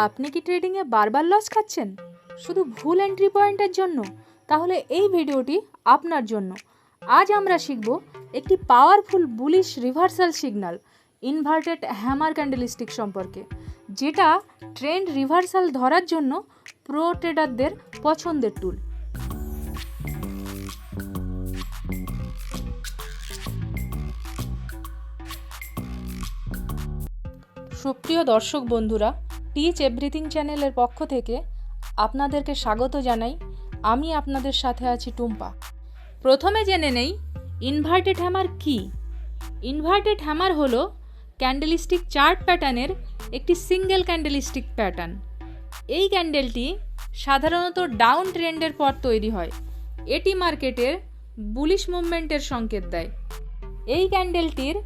আপনি কি ট্রেডিংয়ে বারবার লস খাচ্ছেন? শুধু ভুল এন্ট্রি পয়েন্টের জন্য? তাহলে এই ভিডিওটি আপনার জন্য। আজ আমরা শিখব একটি powerful bullish reversal signal inverted hammer candlestick সম্পর্কে, যেটা ট্রেন্ড রিভার্সাল ধরার জন্য প্রো ট্রেডারদের পছন্দের টুল সুপ্রিয় দর্শক বন্ধুরা টিচ এভরিথিং চ্যানেলের পক্ষ থেকে আপনাদেরকে স্বাগত জানাই। আমি আপনাদের সাথে আছি টুম্পা। প্রথমে জেনে নেই ইনভার্টেড হ্যামার কি? ইনভার্টেড হ্যামার হলো ক্যান্ডেলিস্টিক চার্ট প্যাটার্নের একটি সিঙ্গেল ক্যান্ডেলিস্টিক প্যাটার্ন এই ক্যান্ডেলটি সাধারণত ডাউন ট্রেন্ডের পর তৈরি হয়। এটি মার্কেটের বুলিশ মুভমেন্টের সংকেত দেয়। এই ক্যান্ডেলটির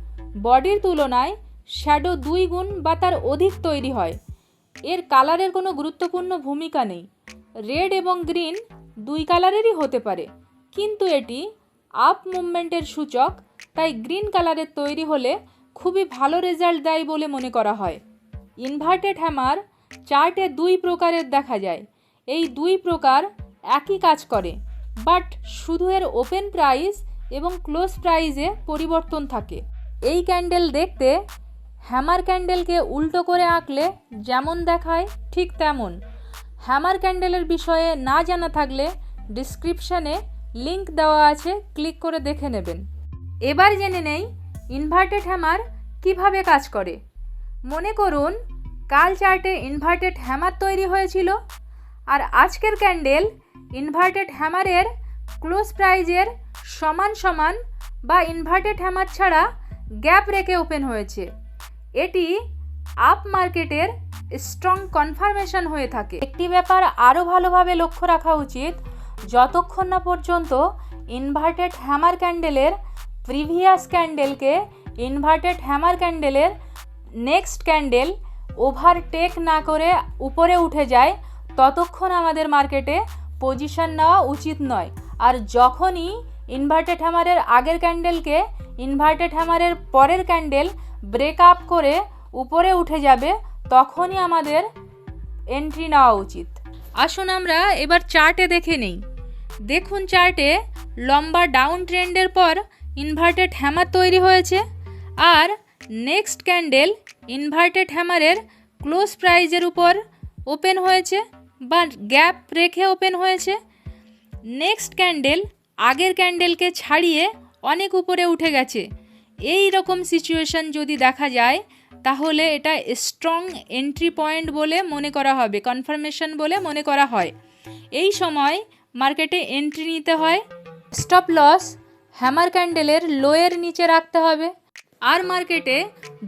বডির তুলনায় শ্যাডো দুই গুণ বা তার অধিক তৈরি হয়। এর কালারের কোনো গুরুত্বপূর্ণ ভূমিকা নেই। রেড এবং গ্রিন দুই কালারেরই হতে পারে, কিন্তু এটি আপ মুভমেন্টের সূচক, তাই গ্রিন কালারের তৈরি হলে খুবই ভালো রেজাল্ট দেয় বলে মনে করা হয়। ইনভার্টেড হ্যামার চার্টে দুই প্রকারের দেখা যায়। এই দুই প্রকার একই কাজ করে, বাট শুধু এর ওপেন প্রাইস এবং ক্লোজ প্রাইসে পরিবর্তন থাকে। এই ক্যান্ডেল দেখতে হ্যামার ক্যান্ডেলকে উল্টো করে আঁকলে যেমন দেখায়, ঠিক তেমন। হ্যামার ক্যান্ডেলের বিষয়ে না জানা থাকলে ডিসক্রিপশানে লিংক দেওয়া আছে, ক্লিক করে দেখে নেবেন। এবার জেনে নেই ইনভার্টেড হ্যামার কীভাবে কাজ করে। মনে করুন, কাল চার্টে ইনভার্টেড হ্যামার তৈরি হয়েছিল, আর আজকের ক্যান্ডেল ইনভার্টেড হ্যামারের ক্লোজ প্রাইজের সমান সমান বা ইনভার্টেড হ্যামার ছাড়া গ্যাপ রেখে ওপেন হয়েছে। এটি আপ মার্কেটের স্ট্রং কনফার্মেশন হয়ে থাকে। একটি ব্যাপার আরও ভালোভাবে লক্ষ্য রাখা উচিত, যতক্ষণ না পর্যন্ত ইনভার্টেড হ্যামার ক্যান্ডেলের প্রিভিয়াস ক্যান্ডেলকে ইনভার্টেড হ্যামার ক্যান্ডেলের নেক্সট ক্যান্ডেল ওভারটেক না করে উপরে উঠে যায়, ততক্ষণ আমাদের মার্কেটে পজিশন নেওয়া উচিত নয়। আর যখনই ইনভার্টেড হ্যামারের আগের ক্যান্ডেলকে ইনভার্টেড হ্যামারের পরের ক্যান্ডেল ব্রেক আপ করে উপরে উঠে যাবে, তখনই আমাদের এন্ট্রি নেওয়া উচিত। আসুন আমরা এবার চার্টে দেখে নেই। দেখুন চার্টে লম্বা ডাউন ট্রেন্ডের পর ইনভার্টেড হ্যামার তৈরি হয়েছে, আর নেক্সট ক্যান্ডেল ইনভার্টেড হ্যামারের ক্লোজ প্রাইজের উপর ওপেন হয়েছে, বা গ্যাপ রেখে ওপেন হয়েছে। নেক্সট ক্যান্ডেল আগের ক্যান্ডেলকে ছাড়িয়ে অনেক উপরে উঠে গেছে। এই রকম সিচুয়েশন যদি দেখা যায়, তাহলে এটা স্ট্রং এন্ট্রি পয়েন্ট বলে মনে করা হবে কনফার্মেশন বলে মনে করা হয়। এই সময় মার্কেটে এন্ট্রি নিতে হয় স্টপ লস হ্যামার ক্যান্ডেলের লোয়ের নিচে রাখতে হবে। আর মার্কেটে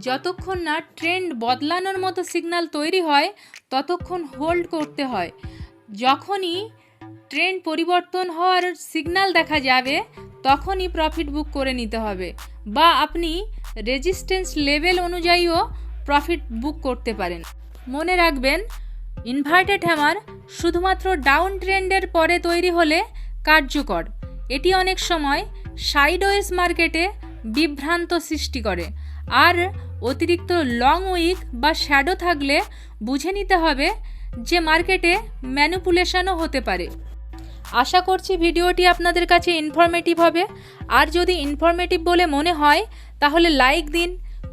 যতক্ষণ না ট্রেন্ড বদলানোর মতো সিগন্যাল তৈরি হয়, ততক্ষণ হোল্ড করতে হয়। যখনই ট্রেন্ড পরিবর্তন হওয়ার সিগন্যাল দেখা যাবে, তখনই প্রফিট বুক করে নিতে হবে বা আপনি রেজিস্ট্যান্স লেভেল অনুযায়ীও প্রফিট বুক করতে পারেন। মনে রাখবেন ইনভার্টেড হ্যামার শুধুমাত্র ডাউন ট্রেন্ডের পরে তৈরি হলে কার্যকর। এটি অনেক সময় সাইডওয়েজ মার্কেটে বিভ্রান্ত সৃষ্টি করে। আর অতিরিক্ত লং উইক বা শ্যাডো থাকলে বুঝে নিতে হবে যে মার্কেটে ম্যানুপুলেশনও হতে পারে। আশা করছি ভিডিওটি আপনাদের কাছে ইনফরমেটিভ হবে। আর যদি ইনফরমেটিভ বলে মনে হয়, তাহলে লাইক দিন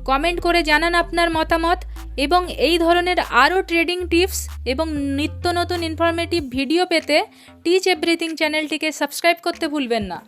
কমেন্ট করে জানান আপনার মতামত এবং এই ধরনের আরও ট্রেডিং টিপস এবং নিত্য নতুন ইনফরমেটিভ ভিডিও পেতে টিচ এভরিথিং চ্যানেলটিকে সাবস্ক্রাইব করতে ভুলবেন না।